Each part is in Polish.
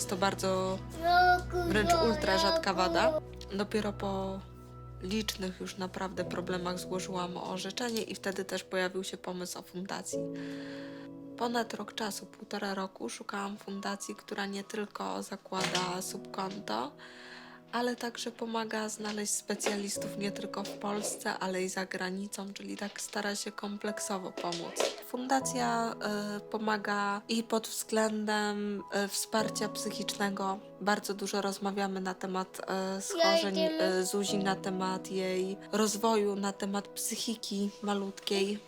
jest to bardzo wręcz ultra rzadka wada. Dopiero po licznych już naprawdę problemach złożyłam orzeczenie i wtedy też pojawił się pomysł o fundacji. Ponad rok czasu, półtora roku, szukałam fundacji, która nie tylko zakłada subkonto, ale także pomaga znaleźć specjalistów nie tylko w Polsce, ale i za granicą, czyli tak stara się kompleksowo pomóc. Fundacja y, pomaga i pod względem y, wsparcia psychicznego. Bardzo dużo rozmawiamy na temat y, schorzeń y, Zuzi, na temat jej rozwoju, na temat psychiki malutkiej.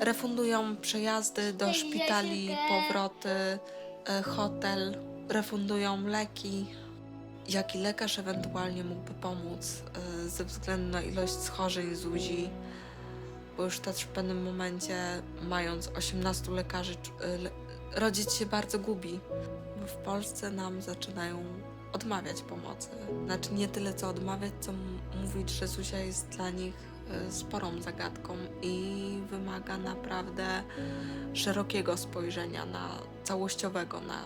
Refundują przejazdy do szpitali, powroty, y, hotel, refundują leki jaki lekarz ewentualnie mógłby pomóc y, ze względu na ilość schorzeń Zuzi, bo już też w pewnym momencie, mając 18 lekarzy, y, rodzic się bardzo gubi, w Polsce nam zaczynają odmawiać pomocy. Znaczy nie tyle co odmawiać, co mówić, że Zuzia jest dla nich y, sporą zagadką i wymaga naprawdę szerokiego spojrzenia na całościowego na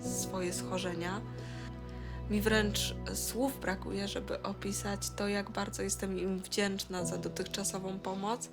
swoje schorzenia. Mi wręcz słów brakuje, żeby opisać to, jak bardzo jestem im wdzięczna za dotychczasową pomoc.